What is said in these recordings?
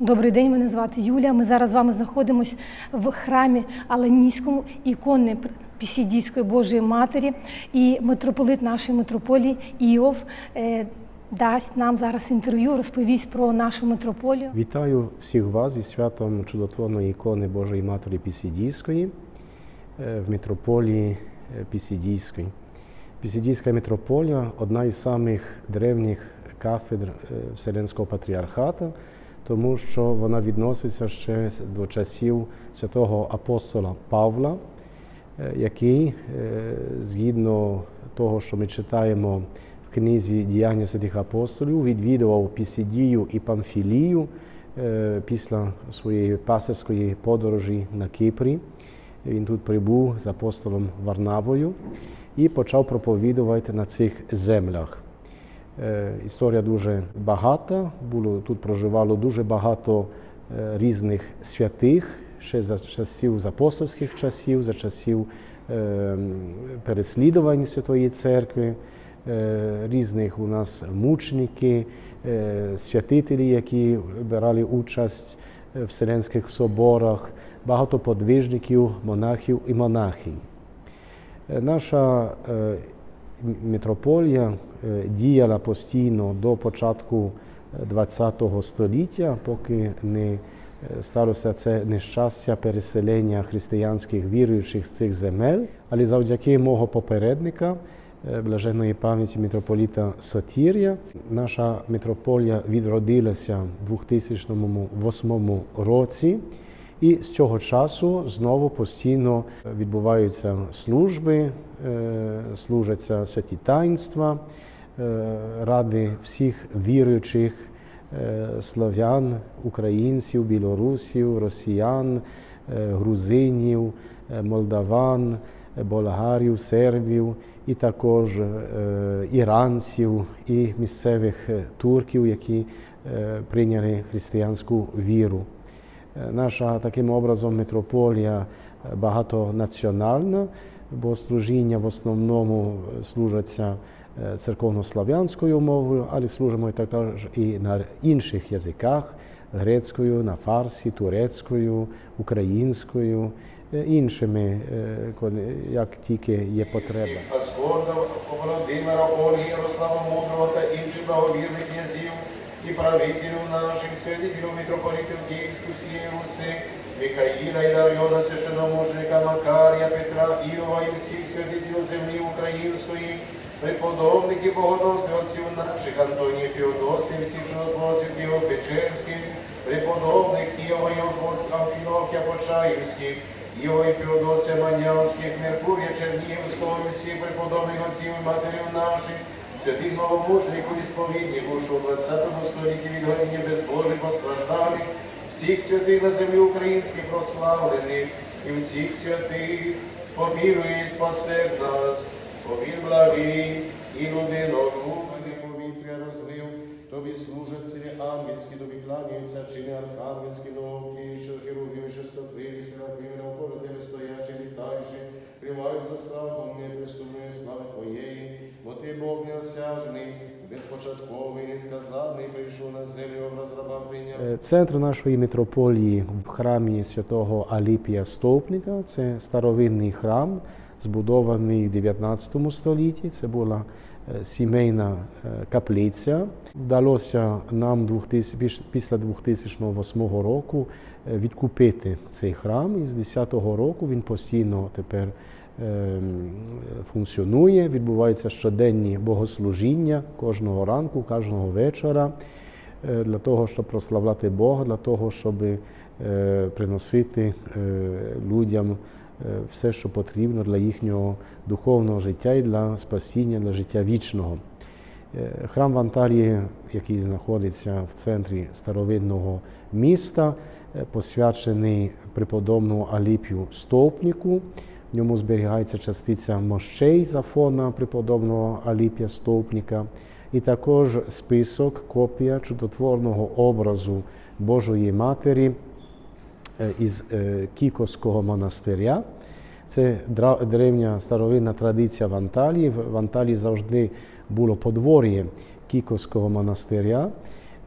Добрий день, мене звати Юлія. Ми зараз з вами знаходимося в храмі Аланійському ікони Пісідійської Божої Матері. І митрополит нашої митрополії Іов е, дасть нам зараз інтерв'ю, розповість про нашу митрополію. Вітаю всіх вас зі святом чудотворної ікони Божої Матері Пісідійської е, в митрополії е, Пісідійської. Пісідійська митрополія одна із самих древніх кафедр Вселенського патріархата, тому що вона відноситься ще до часів святого апостола Павла, е, який, е, згідно того, що ми читаємо в книзі Діяння святих апостолів, відвідував Пісідію і Памфілію е, після своєї пасерської подорожі на Кипрі. Він тут прибув з апостолом Варнавою і почав проповідувати на цих землях. Е, Історія дуже багата. Було тут проживало дуже багато е, різних святих ще за часів апостольських часів, за часів е, переслідувань Святої Церкви, е, різних у нас мученики, е, святителі, які брали участь в Вселенських соборах, багато подвижників, монахів і монахинь. Е, Наша митрополія е, діяла постійно до початку ХХ століття, поки не е, сталося це нещастя переселення християнських віруючих з цих земель, але завдяки мого попередника, е, блаженної пам'яті митрополіта Сотір'я, наша митрополія відродилася в 2008 році. І з цього часу знову постійно відбуваються служби, е, служаться святі таїнства е, ради всіх віруючих е, славян, українців, білорусів, росіян, грузинів, молдаван, болгарів, сербів, і також іранців і місцевих турків, які прийняли християнську віру. Е, Наша таким образом митрополія е, багатонаціональна, бо служіння в основному е, служаться церковнослав'янською мовою, але служимо також і на інших язиках грецькою, на фарсі, турецькою, українською, іншими, як тільки є потреба. Володимира, Ольги, Ярослава Мудрого та інших благовірних князів і правителів наших святителів, митрополітів Київської всієї Руси, Михаїла і Дарйона, священномучника Макарія, Петра, Іова і всіх святителів землі української, преподобників богодосних отців наших, Антонія Феодосія, всіх чудотворців Києво-Печерських, преподобних Києва і Амфілокія Почаївських, його і Феодосія Манявських, Меркурія Чернігівського, всіх преподобних отців і матерів наших, святих новомучників і сповідників, що у 20 столітті від горіння безбожих постраждали, всіх святих на землі українських прославлених, і всіх святих, поміруй і спасе нас, помір благий, і людинолюбний повітря розлив, Тобі служать сили ангельські, тобі кланяються чини архангельські науки, що херувів, що стопливі, серафими, навколо тебе стоячі, літаючи, криваються страхом неприступної слави Твоєї, бо Ти Бог неосяжний, безпочатковий, несказаний, прийшов на землю, образ раба. Е, Центр нашої митрополії в храмі святого Аліпія Стовпника це старовинний храм, збудований в 19 столітті. Це була е, сімейна е, каплиця. Вдалося нам 2000 піш- після 2008 року відкупити цей храм. І з 2010 року він постійно тепер функціонує. Відбуваються щоденні богослужіння кожного ранку, кожного вечора е, для того, щоб прославляти Бога, для того, щоб е, приносити е, людям все, що потрібно для їхнього духовного життя і для спасіння, для життя вічного. Храм в Анталії, який знаходиться в центрі старовинного міста, посвячений преподобному Аліпію Стовпнику. В ньому зберігається частиця мощей зафона преподобного Аліпія Стовпника, і також список, копія чудотворного образу Божої Матері е, із е, Кікоського монастиря. Це древня старовинна традиція в Анталії. В Анталії завжди було подвор'я Кікоського монастиря.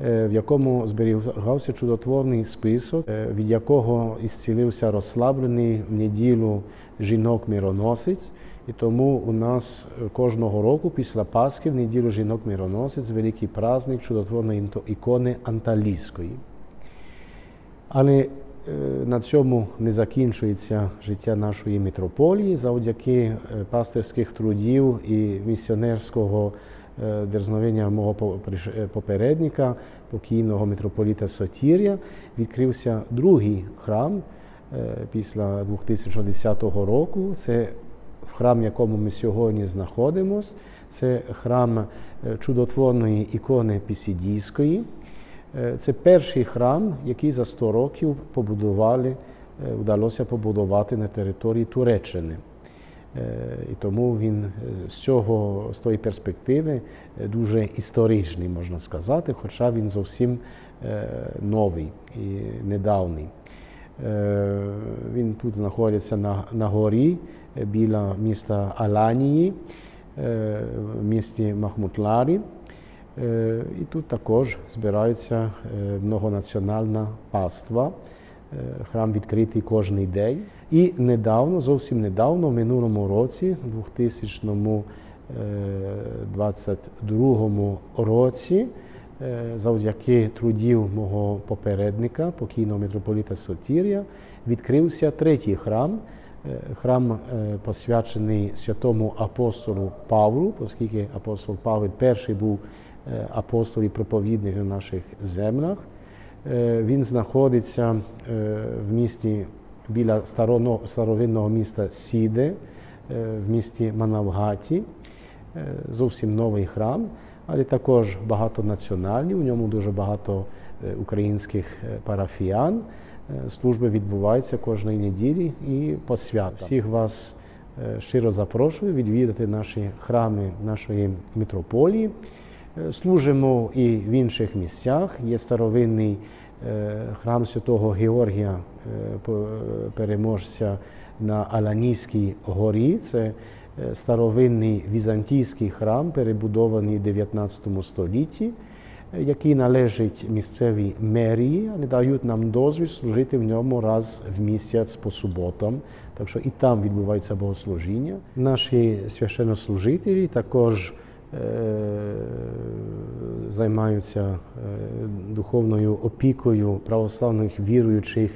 Е, в якому зберігався чудотворний список, е, від якого ісцілився розслаблений в неділю жінок-мироносець. І тому у нас кожного року після Пасхи в неділю жінок-мироносець великий праздник чудотворної ікони Анталійської. Але е, на цьому не закінчується життя нашої митрополії завдяки пастирських трудів і місіонерського дерзновення мого е, попередника, покійного митрополіта Сотір'я, відкрився другий храм е, після 2010 року. Це храм, в якому ми сьогодні знаходимося. Це храм е, чудотворної ікони Пісідійської. Е, Це перший храм, який за 100 років побудували, е, вдалося побудувати на території Туреччини. Е, І тому він е, з цього, з тої перспективи е, дуже історичний, можна сказати, хоча він зовсім новий і недавній. Він тут знаходиться на, на горі біля міста Аланії, в місті Махмутларі. І тут також збирається многонаціональна паства. Е, Храм відкритий кожний день. І недавно, зовсім недавно, в минулому році, в 2022 році, е, завдяки трудів мого попередника, покійного митрополіта Сотір'я, відкрився третій храм. Е, Храм е, посвячений святому апостолу Павлу, оскільки апостол Павел перший був е, апостол і проповідник на наших землях. Е, Він знаходиться е, в місті біля старовинного міста Сіде, в місті Манавгаті. Е, Зовсім новий храм, але також багатонаціональний. У ньому дуже багато українських парафіян. Служби відбуваються кожної неділі і по святам. Всіх вас щиро запрошую відвідати наші храми нашої митрополії. Е, Служимо і в інших місцях. Є старовинний е, храм святого Георгія, е, переможця на Аланійській горі. Це старовинний візантійський храм, перебудований в 19 столітті, який належить місцевій мерії, але дають нам дозвіл служити в ньому раз в місяць по суботам. Так що і там відбувається богослужіння. Наші священнослужителі також займаються е, духовною опікою православних віруючих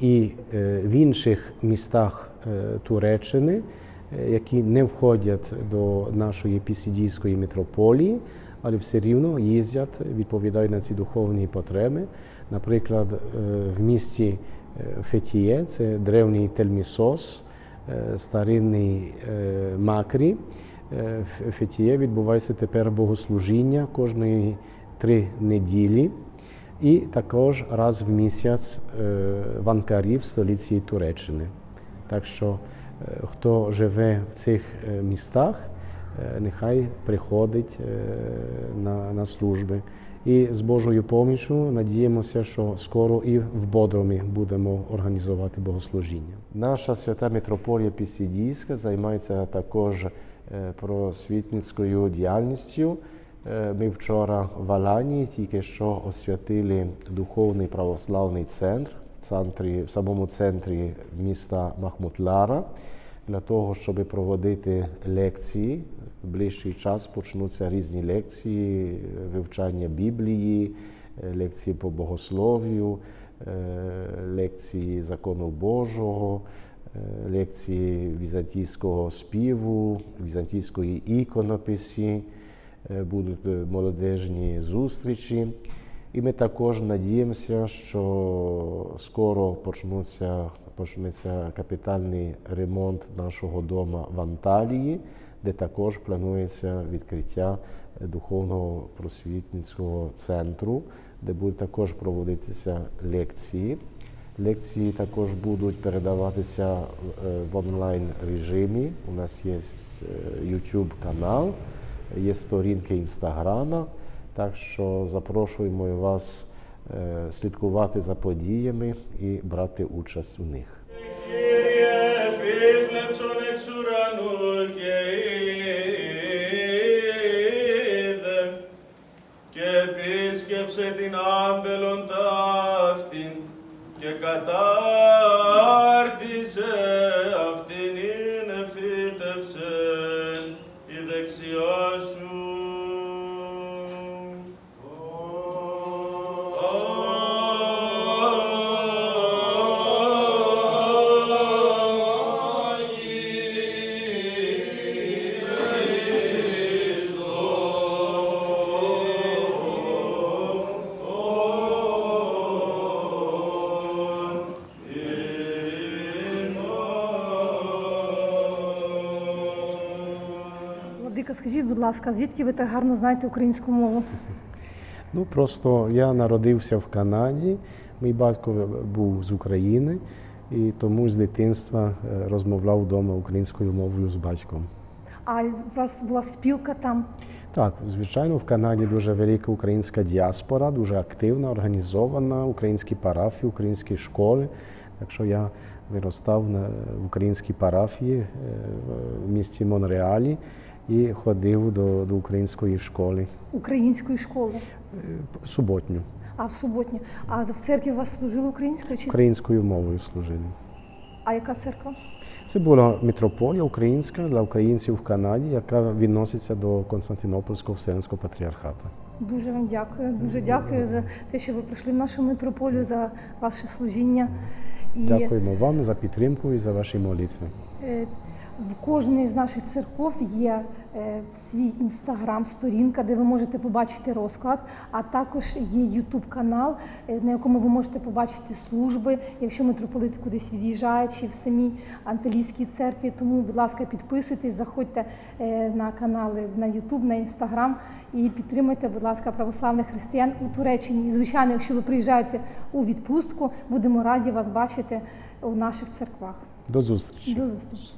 і е, в інших містах е, Туреччини, е, які не входять до нашої пісідійської митрополії, але все рівно їздять, відповідають на ці духовні потреби. Наприклад, е, в місті е, Фетіє, це древній Тельмісос, е, старинний е, Макрі. Е, Фетіє відбувається тепер богослужіння кожної три неділі. І також раз в місяць е, в Анкарі, в столиці Туреччини. Так що е, хто живе в цих містах, нехай приходить на, на служби. І з Божою поміччю надіємося, що скоро і в Бодромі будемо організувати богослужіння. Наша свята митрополія Пісідійська займається також просвітницькою діяльністю. Е, Ми вчора в Алані тільки що освятили духовний православний центр в, центрі, в самому центрі міста Махмутлара для того, щоб проводити лекції. В ближчий час почнуться різні лекції, е, вивчання Біблії, е, лекції по богослов'ю, е, лекції закону Божого, е, лекції візантійського співу, візантійської іконописі е, будуть е, молодежні зустрічі. І ми також надіємося, що скоро почнуться, почнеться капітальний ремонт нашого дому в Анталії, де також планується відкриття е, духовного просвітницького центру, де будуть також проводитися лекції. Лекції також будуть передаватися е, в онлайн режимі. У нас є е, YouTube канал, є сторінки інстаграма. Так що запрошуємо вас е, слідкувати за подіями і брати участь у них. Κύριε επίβλεψον εξ ουρανού και είδε και επίσκεψε την την άμπελον ταύτην Então, Владика, скажіть, будь ласка, звідки ви так гарно знаєте українську мову? Ну просто я народився в Канаді. Мій батько був з України, і тому з дитинства е, розмовляв вдома українською мовою з батьком. А у вас була спілка там? Так, звичайно, в Канаді дуже велика українська діаспора, дуже активна, організована, українські парафії, українські школи. Так що я виростав на, українській парафії е, в місті Монреалі і ходив до, до української школи Української школи. е, суботню. А в суботні. А в церкві у вас служили українською чи Українською мовою служили. а яка церква? Це була митрополія українська для українців в Канаді, яка відноситься до Константинопольського Вселенського патріархату. Дуже вам дякую. Дуже дякую за те, що ви прийшли в нашу митрополію, за ваше служіння. І Дякуємо вам за підтримку і за ваші молитви. е, в кожній з наших церков є свій інстаграм-сторінка, де ви можете побачити розклад, а також є Ютуб канал, е, на якому ви можете побачити служби, якщо митрополит кудись від'їжджає чи в самій Антилійській церкві. Тому, будь ласка, підписуйтесь, заходьте е, на канали на Ютуб, на Інстаграм і підтримуйте, будь ласка, православних християн у Туреччині. І, звичайно, якщо ви приїжджаєте у відпустку, будемо раді вас бачити у наших церквах. До зустрічі! До зустрічі.